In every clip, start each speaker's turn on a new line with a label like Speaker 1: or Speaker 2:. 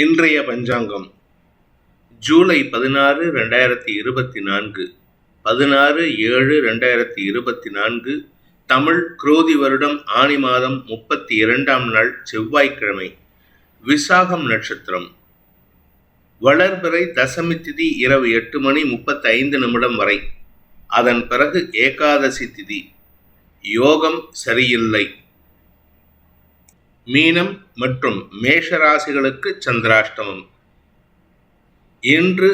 Speaker 1: இன்றைய பஞ்சாங்கம். ஜூலை பதினாறு ரெண்டாயிரத்தி இருபத்தி நான்கு. பதினாறு ஏழு ரெண்டாயிரத்தி இருபத்தி நான்கு. தமிழ் குரோதி வருடம் ஆனி மாதம் முப்பத்தி இரண்டாம் நாள் செவ்வாய்க்கிழமை. விசாகம் நட்சத்திரம். வளர்பிறை தசமி திதி இரவு எட்டு மணி முப்பத்தி ஐந்து நிமிடம் வரை. அதன் பிறகு ஏகாதசி திதி. யோகம் சரியில்லை. மீனம் மற்றும் மேஷராசிகளுக்கு சந்திராஷ்டமம். இன்று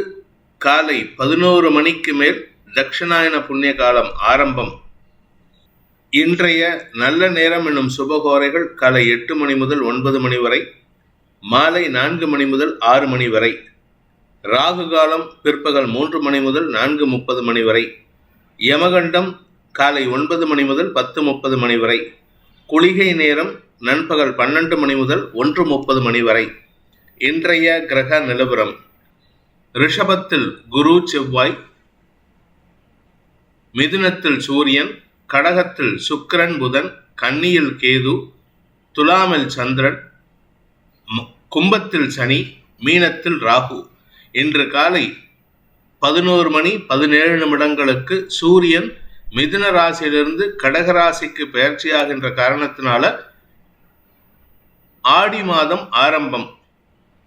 Speaker 1: காலை பதினோரு மணிக்கு மேல் தட்சிணாயன புண்ணிய காலம் ஆரம்பம். இன்றைய நல்ல நேரம் என்னும் சுபகோரைகள் காலை எட்டு மணி முதல் ஒன்பது மணி வரை மாலை நான்கு மணி முதல் ஆறு மணி வரை ராகு காலம் பிற்பகல் மூன்று மணி முதல் நான்கு முப்பது மணி வரை யமகண்டம் காலை ஒன்பது மணி முதல் பத்து முப்பது மணி வரை குளிகை நேரம் நண்பகல் பன்னெண்டு மணி முதல் ஒன்று முப்பது மணி வரை. இன்றைய கிரக நிலவரம். ரிஷபத்தில் குரு செவ்வாய் மிதுனத்தில் சூரியன் கடகத்தில் சுக்கிரன் புதன் கன்னியில் கேது துலாமில் சந்திரன் கும்பத்தில் சனி மீனத்தில் ராகு. இன்று காலை பதினோரு மணி பதினேழு நிமிடங்களுக்கு சூரியன் மிதுன ராசியிலிருந்து கடகராசிக்கு பெயர்ச்சியாகின்ற காரணத்தினால ஆடி மாதம் ஆரம்பம்.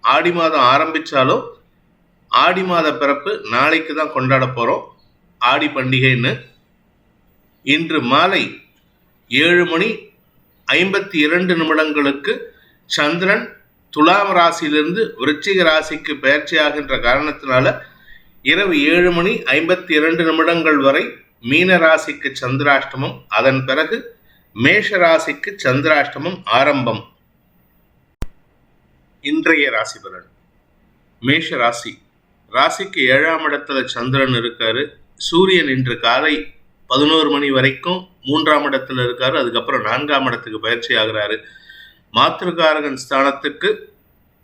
Speaker 1: ஆடி மாதம் ஆரம்பிச்சாலும் ஆடி மாத பிறப்பு நாளைக்கு தான் கொண்டாட போகிறோம் ஆடி பண்டிகைன்னு. இன்று மாலை ஏழு மணி ஐம்பத்தி இரண்டு நிமிடங்களுக்கு சந்திரன் துலாம் ராசியிலிருந்து விருச்சிக ராசிக்கு பெயர்ச்சியாகின்ற காரணத்தினால இரவு ஏழு மணி ஐம்பத்தி இரண்டு நிமிடங்கள் வரை மீன ராசிக்கு சந்திராஷ்டமம். அதன் பிறகு மேஷ ராசிக்கு சந்திராஷ்டமம் ஆரம்பம். இன்றைய ராசி பலன். மேஷ ராசி. ராசிக்கு ஏழாம் இடத்துல சந்திரன் இருக்காரு. சூரியன் இன்று காலை பதினோரு மணி வரைக்கும் மூன்றாம் இடத்துல இருக்காரு. அதுக்கப்புறம் நான்காம் இடத்துக்கு பயிற்சி ஆகிறாரு. மாத்திருக்காரகன் ஸ்தானத்துக்கு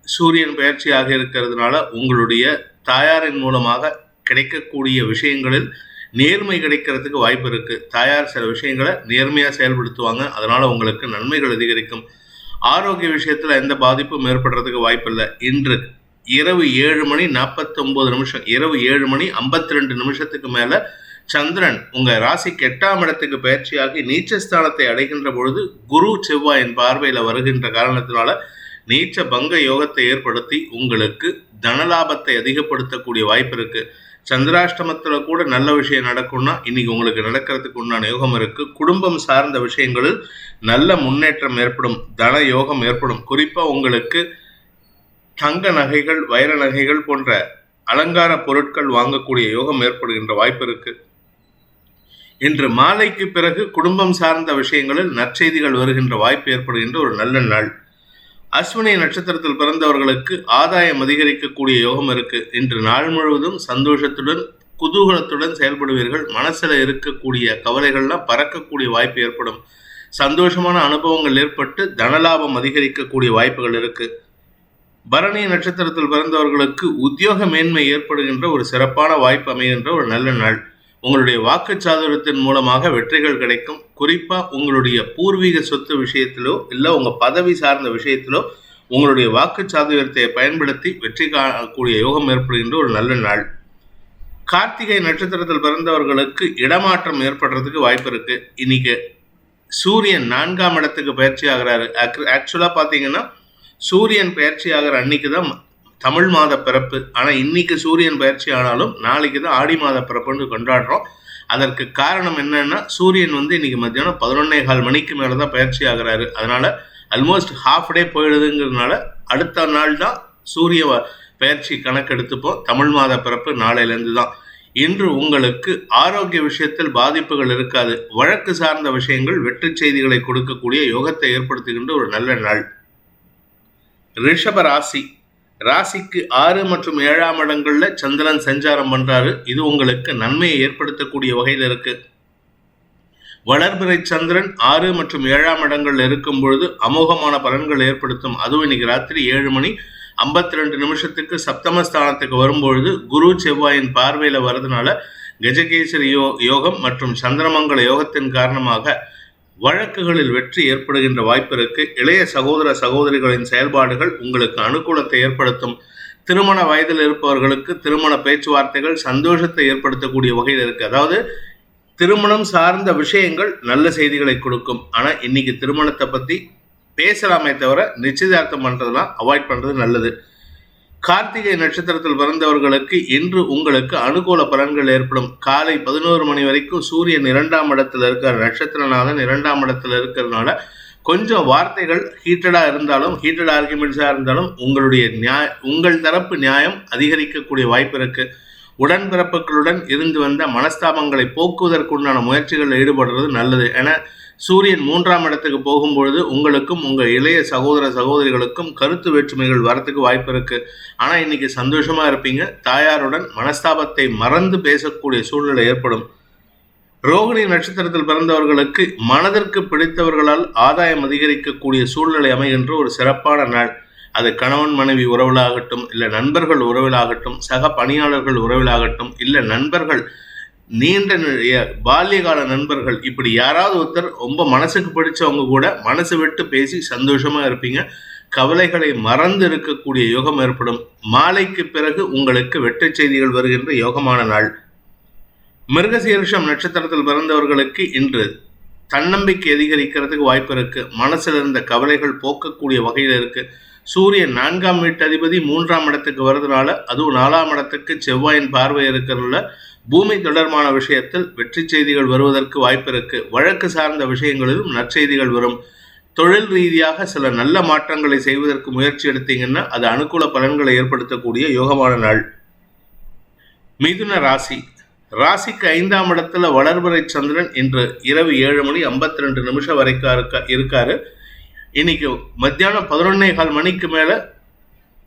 Speaker 1: சூரியன் பயிற்சியாக இருக்கிறதுனால உங்களுடைய தாயாரின் மூலமாக கிடைக்கக்கூடிய விஷயங்களில் நேர்மை கிடைக்கிறதுக்கு வாய்ப்பு இருக்கு. தாயார் சில விஷயங்களை நேர்மையாக செயல்படுத்துவாங்க. அதனால உங்களுக்கு நன்மைகள் அதிகரிக்கும். ஆரோக்கிய விஷயத்துல எந்த பாதிப்பும் ஏற்படுறதுக்கு வாய்ப்பில்லை. இன்று இரவு ஏழு மணி நாற்பத்தி ஒன்பது நிமிஷம் இரவு ஏழு மணி ஐம்பத்தி ரெண்டு நிமிஷத்துக்கு மேல சந்திரன் உங்க ராசிக்கு எட்டாம் இடத்துக்கு பயிற்சியாகி நீச்சஸ்தானத்தை அடைகின்ற பொழுது குரு செவ்வாயின் பார்வையில வருகின்ற காரணத்தினால நீச்ச பங்க யோகத்தை ஏற்படுத்தி உங்களுக்கு தனலாபத்தை அதிகப்படுத்தக்கூடிய வாய்ப்பு இருக்குது சந்திராஷ்டமத்துல கூட நல்ல விஷயம் நடக்கும்னா இன்னைக்கு உங்களுக்கு நடக்கிறதுக்கு உண்டான யோகம் இருக்கு. குடும்பம் சார்ந்த விஷயங்களில் நல்ல முன்னேற்றம் ஏற்படும் தன யோகம் ஏற்படும். குறிப்பா உங்களுக்கு தங்க நகைகள் வைர நகைகள் போன்ற அலங்கார பொருட்கள் வாங்கக்கூடிய யோகம் ஏற்படுகின்ற வாய்ப்பு இருக்கு. இன்று மாலைக்கு பிறகு குடும்பம் சார்ந்த விஷயங்களில் நற்செய்திகள் வருகின்ற வாய்ப்பு ஏற்படுகின்ற ஒரு நல்ல நாள். அஸ்வினி நட்சத்திரத்தில் பிறந்தவர்களுக்கு ஆதாயம் அதிகரிக்கக்கூடிய யோகம் இருக்கு. இன்று நாள் முழுவதும் சந்தோஷத்துடன் குதூகலத்துடன் செயல்படுவீர்கள். மனசுல இருக்கக்கூடிய கவலைகள்லாம் பறக்கக்கூடிய வாய்ப்பு ஏற்படும். சந்தோஷமான அனுபவங்கள் ஏற்பட்டு தனலாபம் அதிகரிக்கக்கூடிய வாய்ப்புகள் இருக்கு. பரணி நட்சத்திரத்தில் பிறந்தவர்களுக்கு உத்தியோக மேன்மை ஏற்படுகின்ற ஒரு சிறப்பான வாய்ப்பு அமைகின்ற ஒரு நல்ல நாள். உங்களுடைய வாக்குச்சாதுரியத்தின் மூலமாக வெற்றிகள் கிடைக்கும். குறிப்பா உங்களுடைய பூர்வீக சொத்து விஷயத்திலோ இல்லை உங்க பதவி சார்ந்த விஷயத்திலோ உங்களுடைய வாக்குச்சாதுரியத்தை பயன்படுத்தி வெற்றி காணக்கூடிய யோகம் ஏற்படுகின்ற ஒரு நல்ல நாள். கார்த்திகை நட்சத்திரத்தில் பிறந்தவர்களுக்கு இடமாற்றம் ஏற்படுறதுக்கு வாய்ப்பு இருக்கு. இன்னைக்கு சூரியன் நான்காம் இடத்துக்கு பயிற்சி ஆகிறாரு. ஆக்சுவலா பாத்தீங்கன்னா சூரியன் பயிற்சி ஆகிற அன்னைக்கு தான் தமிழ் மாத பிறப்பு. ஆனால் இன்னைக்கு சூரியன் பயிற்சி ஆனாலும் நாளைக்கு தான் ஆடி மாத பிறப்புன்னு கொண்டாடுறோம். அதற்கு காரணம் என்னன்னா சூரியன் வந்து இன்னைக்கு மத்தியானம் பதினொன்னே கால் மணிக்கு மேலே தான் பயிற்சி ஆகிறாரு. அதனால ஆல்மோஸ்ட் ஹாஃப் டே போயிடுதுங்கிறதுனால அடுத்த நாள் தான் சூரிய வ- பயிற்சி கணக்கெடுத்துப்போம். தமிழ் மாத பிறப்பு நாளையிலேருந்து தான். இன்று உங்களுக்கு ஆரோக்கிய விஷயத்தில் பாதிப்புகள் இருக்காது. வழக்கு சார்ந்த விஷயங்கள் வெற்றி செய்திகளை கொடுக்கக்கூடிய யோகத்தை ஏற்படுத்துகின்ற ஒரு நல்ல நாள். ரிஷப ராசி. ராசிக்கு ஆறு மற்றும் ஏழாம் இடங்கள்ல சந்திரன் சஞ்சாரம் பண்றாரு. இது உங்களுக்கு நன்மையை ஏற்படுத்தக்கூடிய வகையில் இருக்கு. வளர்பிறை சந்திரன் ஆறு மற்றும் ஏழாம் இடங்கள்ல இருக்கும் பொழுது அமோகமான பலன்கள் ஏற்படுத்தும். அதுவும் இன்னைக்கு ராத்திரி ஏழு மணி ஐம்பத்தி ரெண்டு நிமிஷத்துக்கு சப்தமஸ்தானத்துக்கு வரும்பொழுது குரு செவ்வாயின் பார்வையில வரதுனால கஜகேசரி யோ யோகம் மற்றும் சந்திரமங்கல யோகத்தின் காரணமாக வழக்குகளில் வெற்றி ஏற்படுகின்ற வாய்ப்பிற்கு இளைய சகோதர சகோதரிகளின் செயல்பாடுகள் உங்களுக்கு அனுகூலத்தை ஏற்படுத்தும். திருமண வயதில் இருப்பவர்களுக்கு திருமண பேச்சுவார்த்தைகள் சந்தோஷத்தை ஏற்படுத்தக்கூடிய வகையில் இருக்கு. அதாவது திருமணம் சார்ந்த விஷயங்கள் நல்ல செய்திகளை கொடுக்கும். ஆனா இன்னைக்கு திருமணத்தை பத்தி பேசலாமே தவிர நிச்சயதார்த்தம் பண்றதெல்லாம் அவாய்ட் பண்றது நல்லது. கார்த்திகை நட்சத்திரத்தில் பிறந்தவர்களுக்கு இன்று உங்களுக்கு அனுகூல பலன்கள் ஏற்படும். காலை பதினோரு மணி வரைக்கும் சூரியன் இரண்டாம் இடத்துல இருக்கிற நட்சத்திரநாதன் இரண்டாம் இடத்துல இருக்கிறதுனால கொஞ்சம் வார்த்தைகள் ஹீட்டடாக இருந்தாலும் ஹீட்டட் ஆர்குமெண்ட்ஸாக இருந்தாலும் உங்களுடைய நியாய உங்கள் தரப்பு நியாயம் அதிகரிக்கக்கூடிய வாய்ப்பு இருக்கு. உடன்பிறப்புகளுடன் இருந்து வந்த மனஸ்தாபங்களை போக்குவதற்குண்டான முயற்சிகளில் ஈடுபடுறது நல்லது. ஏன்னா சூரியன் மூன்றாம் இடத்துக்கு போகும்பொழுது உங்களுக்கும் உங்கள் இளைய சகோதர சகோதரிகளுக்கும் கருத்து வேற்றுமைகள் வரத்துக்கு வாய்ப்பு இருக்கு. ஆனால் இன்னைக்கு சந்தோஷமா இருப்பீங்க. தாயாருடன் மனஸ்தாபத்தை மறந்து பேசக்கூடிய சூழ்நிலை ஏற்படும். ரோகிணி நட்சத்திரத்தில் பிறந்தவர்களுக்கு மனதிற்கு பிடித்தவர்களால் ஆதாயம் அதிகரிக்கக்கூடிய சூழ்நிலை அமைகின்ற ஒரு சிறப்பான நாள். அது கணவன் மனைவி உறவிலாகட்டும் இல்லை நண்பர்கள் உறவிலாகட்டும் சக பணியாளர்கள் உறவிலாகட்டும் இல்லை நண்பர்கள் நீண்ட பால்யகால நண்பர்கள். இப்படி யாராவது ஒருத்தர் ரொம்ப மனசுக்கு பிடிச்சவங்க கூட மனசு விட்டு பேசி சந்தோஷமா இருப்பீங்க. கவலைகளை மறந்து இருக்கக்கூடிய யோகம் ஏற்படும். மாலைக்கு பிறகு உங்களுக்கு வெற்றி செய்திகள் வருகின்ற யோகமான நாள். மிருகசீரிஷம் நட்சத்திரத்தில் பிறந்தவர்களுக்கு இன்று தன்னம்பிக்கை அதிகரிக்கிறதுக்கு வாய்ப்பு இருக்கு. மனசில் இருந்த கவலைகள் போக்கக்கூடிய வகையில் இருக்கு. சூரியன் நான்காம் வீட்டு அதிபதி மூன்றாம் இடத்துக்கு வருதுனால அதுவும் நாலாம் இடத்துக்கு செவ்வாயின் பார்வை இருக்கிறதுல பூமி தொடர்பான விஷயத்தில் வெற்றி செய்திகள் வருவதற்கு வாய்ப்பிருக்கு. வழக்கு சார்ந்த விஷயங்களிலும் நற்செய்திகள் வரும். தொழில் ரீதியாக சில நல்ல மாற்றங்களை செய்வதற்கு முயற்சி எடுத்தீங்கன்னா அது அனுகூல பலன்களை ஏற்படுத்தக்கூடிய யோகமான நாள். மிதுன ராசி. ராசிக்கு ஐந்தாம் இடத்துல வளர்வரை சந்திரன் இன்று இரவு ஏழு மணி ஐம்பத்தி ரெண்டு நிமிஷம் வரைக்கும் இருக்க இருக்காரு. இன்னைக்கு மத்தியானம் பதினொன்னே கால் மணிக்கு மேலே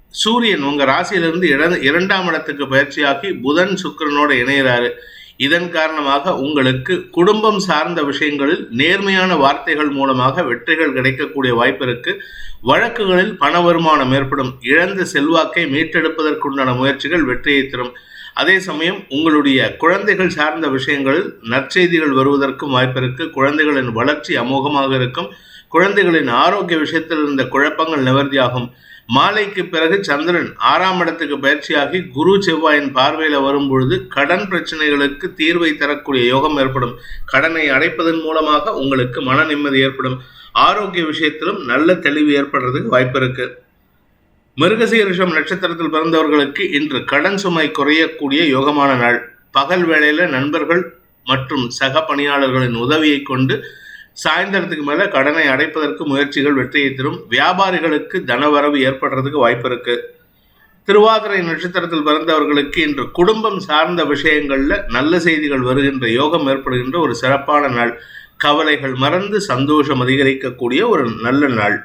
Speaker 1: சூரியன் உங்க ராசியிலிருந்து இட- இரண்டாம் இடத்துக்கு பயிற்சியாகி புதன் சுக்கரனோட இணையிறாரு. இதன் காரணமாக உங்களுக்கு குடும்பம் சார்ந்த விஷயங்களில் நேர்மையான வார்த்தைகள் மூலமாக வெற்றிகள் கிடைக்கக்கூடிய வாய்ப்பு இருக்கு. வழக்குகளில் பண வருமானம் ஏற்படும். இழந்த செல்வாக்கை மீட்டெடுப்பதற்குண்டான முயற்சிகள் வெற்றியை தரும். அதே சமயம் உங்களுடைய குழந்தைகள் சார்ந்த விஷயங்களில் நற்செய்திகள் வருவதற்கும் வாய்ப்பு இருக்கு. குழந்தைகளின் வளர்ச்சி அமோகமாக இருக்கும். குழந்தைகளின் ஆரோக்கிய விஷயத்தில் இருந்த குழப்பங்கள் நிவர்த்தியாகும். மாலைக்கு பிறகு சந்திரன் ஆறாம் இடத்துக்கு பயிற்சியாகி குரு செவ்வாயின் பார்வையில வரும் பொழுது கடன் பிரச்சனைகளுக்கு தீர்வை தரக்கூடிய யோகம் ஏற்படும். கடனை அடைப்பதன் மூலமாக உங்களுக்கு மன நிம்மதி ஏற்படும். ஆரோக்கிய விஷயத்திலும் நல்ல தெளிவு ஏற்படுறதுக்கு வாய்ப்பு இருக்கு. மிருகசீரிஷம் நட்சத்திரத்தில் பிறந்தவர்களுக்கு இன்று கடன் சுமை குறையக்கூடிய யோகமான நாள். பகல் வேளையில நண்பர்கள் மற்றும் சக பணியாளர்களின் உதவியை கொண்டு சாயந்தரத்துக்கு மேல கடனை அடைப்பதற்கு முயற்சிகள் வெற்றியை தரும். வியாபாரிகளுக்கு தனவரவு ஏற்படுறதுக்கு வாய்ப்பு இருக்கு. திருவாதிரை நட்சத்திரத்தில் பிறந்தவர்களுக்கு இன்று குடும்பம் சார்ந்த விஷயங்கள்ல நல்ல செய்திகள் வருகின்ற யோகம் ஏற்படுகின்ற ஒரு சிறப்பான நாள். கவலைகள் மறந்து சந்தோஷம் அதிகரிக்கக்கூடிய ஒரு நல்ல நாள்.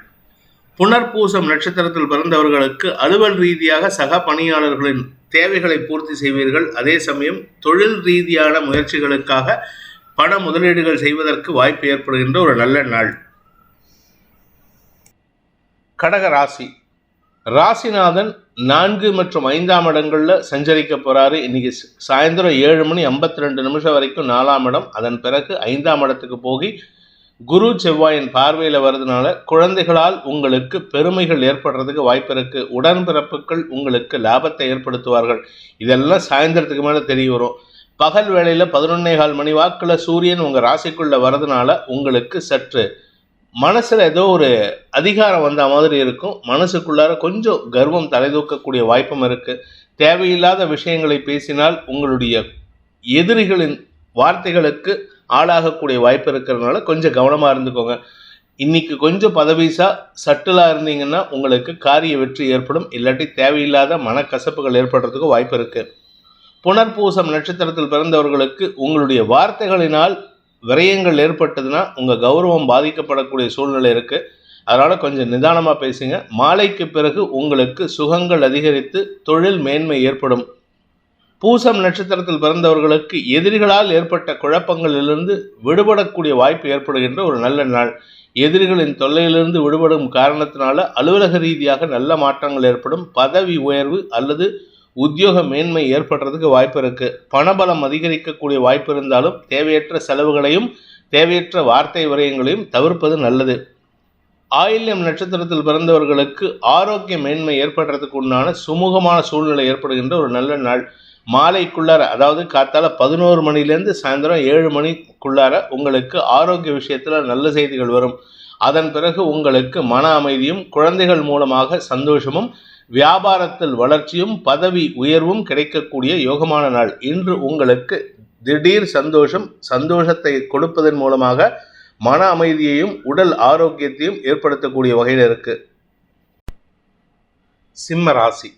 Speaker 1: புனர்பூசம் நட்சத்திரத்தில் பிறந்தவர்களுக்கு அலுவல் ரீதியாக சக பணியாளர்களின் தேவைகளை பூர்த்தி செய்வீர்கள். அதே சமயம் தொழில் ரீதியான முயற்சிகளுக்காக பண முதலீடுகள் செய்வதற்கு வாய்ப்பு ஏற்படுகின்ற ஒரு நல்ல நாள். கடக ராசி. ராசிநாதன் நான்கு மற்றும் ஐந்தாம் இடங்களில் சஞ்சரிக்க போகிறாரு இன்னைக்கு சாயந்தரம் ஏழு மணி ஐம்பத்தி ரெண்டு நிமிஷம் வரைக்கும் நாலாம் இடம். அதன் பிறகு ஐந்தாம் இடத்துக்கு போகி குரு செவ்வாயின் பார்வையில் வர்றதுனால குழந்தைகளால் உங்களுக்கு பெருமைகள் ஏற்படுறதுக்கு வாய்ப்பு இருக்கு. உடன்பிறப்புகள் உங்களுக்கு லாபத்தை ஏற்படுத்துவார்கள். இதெல்லாம் சாயந்தரத்துக்கு மேலே தெரிய வரும். பகல் வேளையில் பதினொன்னே கால் மணி வாக்கில் சூரியன் உங்கள் ராசிக்குள்ளே வரதுனால உங்களுக்கு சற்று மனசில் ஏதோ ஒரு அதிகாரம் வந்த மாதிரி இருக்கும். மனசுக்குள்ளார கொஞ்சம் கர்வம் தலைதூக்கக்கூடிய வாய்ப்பும் இருக்குது தேவையில்லாத விஷயங்களை பேசினால் உங்களுடைய எதிரிகளின் வார்த்தைகளுக்கு ஆளாகக்கூடிய வாய்ப்பு இருக்கிறதுனால கொஞ்சம் கவனமாக இருந்துக்கோங்க. இன்னைக்கு கொஞ்சம் பதவிசா சட்டிலாக இருந்தீங்கன்னா உங்களுக்கு காரிய வெற்றி ஏற்படும். இல்லாட்டி தேவையில்லாத மனக்கசப்புகள் ஏற்படுறதுக்கு வாய்ப்பு இருக்குது புனர்பூசம் நட்சத்திரத்தில் பிறந்தவர்களுக்கு உங்களுடைய வார்த்தைகளினால் விரயங்கள் ஏற்பட்டதுன்னா உங்கள் கௌரவம் பாதிக்கப்படக்கூடிய சூழ்நிலை இருக்குது அதனால் கொஞ்சம் நிதானமாக பேசுங்க. மாலைக்கு பிறகு உங்களுக்கு சுகங்கள் அதிகரித்து தொழில் மேன்மை ஏற்படும். பூசம் நட்சத்திரத்தில் பிறந்தவர்களுக்கு எதிரிகளால் ஏற்பட்ட குழப்பங்களிலிருந்து விடுபடக்கூடிய வாய்ப்பு ஏற்படுகின்ற ஒரு நல்ல நாள். எதிரிகளின் தொல்லையிலிருந்து விடுபடும் காரணத்தினால அலுவலக ரீதியாக நல்ல மாற்றங்கள் ஏற்படும். பதவி உயர்வு அல்லது உத்தியோக மேன்மை ஏற்படுறதுக்கு வாய்ப்பு இருக்கு. பணபலம் அதிகரிக்கக்கூடிய வாய்ப்பு இருந்தாலும் தேவையற்ற செலவுகளையும் தேவையற்ற வார்த்தை விரயங்களையும் தவிர்ப்பது நல்லது. ஆயில்யம் நட்சத்திரத்தில் பிறந்தவர்களுக்கு ஆரோக்கிய மேன்மை ஏற்படுறதுக்கு உண்டான சுமூகமான சூழ்நிலை ஏற்படுகின்ற ஒரு நல்ல நாள். மாலைக்குள்ளார அதாவது காத்தால பதினோரு மணிலேருந்து சாயந்தரம் ஏழு மணிக்குள்ளார உங்களுக்கு ஆரோக்கிய விஷயத்தில் நல்ல செய்திகள் வரும். அதன் பிறகு உங்களுக்கு மன அமைதியும் குழந்தைகள் மூலமாக சந்தோஷமும் வியாபாரத்தில் வளர்ச்சியும் பதவி உயர்வும் கிடைக்கக்கூடிய யோகமான நாள். இன்று உங்களுக்கு திடீர் சந்தோஷம் சந்தோஷத்தை கொடுப்பதன் மூலமாக மன அமைதியையும் உடல் ஆரோக்கியத்தையும் ஏற்படுத்தக்கூடிய வகையில் இருக்கு. சிம்ம ராசி.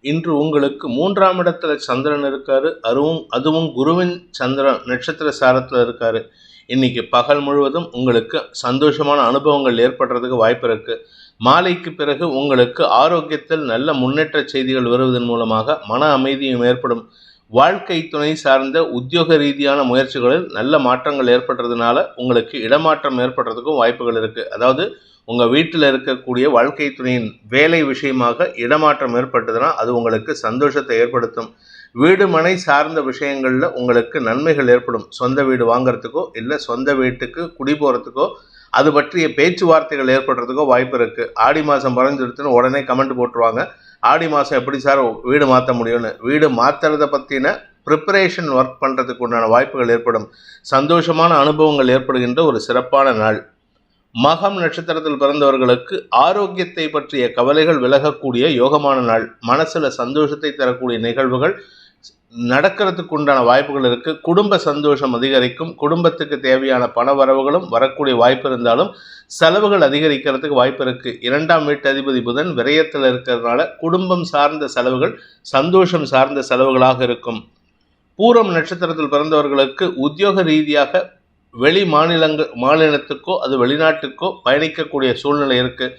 Speaker 1: இன்று உங்களுக்கு மூன்றாம் இடத்துல சந்திரன் இருக்காரு. அதுவும் அதுவும் குருவின் சந்திரன் நட்சத்திர சாரத்தில் இருக்காரு. இன்னைக்கு பகல் முழுவதும் உங்களுக்கு சந்தோஷமான அனுபவங்கள் ஏற்படுறதுக்கு வாய்ப்பு இருக்கு. மாலைக்கு பிறகு உங்களுக்கு ஆரோக்கியத்தில் நல்ல முன்னேற்ற செய்திகள் வருவதன் மூலமாக மன அமைதியும் ஏற்படும். வாழ்க்கை துணை சார்ந்த உத்தியோக ரீதியான முயற்சிகளில் நல்ல மாற்றங்கள் ஏற்படுறதுனால உங்களுக்கு இடமாற்றம் ஏற்படுறதுக்கும் வாய்ப்புகள் இருக்கு. அதாவது உங்க வீட்டில் இருக்கக்கூடிய வாழ்க்கை துணையின் வேலை விஷயமாக இடமாற்றம் ஏற்பட்டதுன்னா அது உங்களுக்கு சந்தோஷத்தை ஏற்படுத்தும். வீடு மனை சார்ந்த விஷயங்களில் உங்களுக்கு நன்மைகள் ஏற்படும். சொந்த வீடு வாங்கிறதுக்கோ இல்லை சொந்த வீட்டுக்கு குடி போகிறதுக்கோ அது பற்றிய பேச்சுவார்த்தைகள் ஏற்படுறதுக்கோ வாய்ப்பு இருக்குது ஆடி மாதம் பறந்துடுத்துன்னு உடனே கமெண்ட் போட்டுருவாங்க. ஆடி மாதம் எப்படி சார் வீடு மாற்ற முடியும்னு? வீடு மாற்றுறத பற்றின ப்ரிப்பரேஷன் ஒர்க் பண்ணுறதுக்கு உண்டான வாய்ப்புகள் ஏற்படும். சந்தோஷமான அனுபவங்கள் ஏற்படுகின்ற ஒரு சிறப்பான நாள். மகம் நட்சத்திரத்தில் பிறந்தவர்களுக்கு ஆரோக்கியத்தை பற்றிய கவலைகள் விலகக்கூடிய யோகமான நாள். மனசில் சந்தோஷத்தை தரக்கூடிய நிகழ்வுகள் நடக்கிறதுக்கு உண்டான வாய்ப்புகள் இருக்கு. குடும்ப சந்தோஷம் அதிகரிக்கும். குடும்பத்துக்கு தேவையான பண வரவுகளும் வரக்கூடிய வாய்ப்பு இருந்தாலும் செலவுகள் அதிகரிக்கிறதுக்கு வாய்ப்பு இருக்கு. இரண்டாம் வீட்டு அதிபதி புதன் விரயத்தில் இருக்கிறதுனால குடும்பம் சார்ந்த செலவுகள் சந்தோஷம் சார்ந்த செலவுகளாக இருக்கும். பூரம் நட்சத்திரத்தில் பிறந்தவர்களுக்கு உத்தியோக ரீதியாக வெளி மாநிலங்கள் மாநிலத்துக்கோ அது வெளிநாட்டுக்கோ பயணிக்கக்கூடிய சூழ்நிலை இருக்குது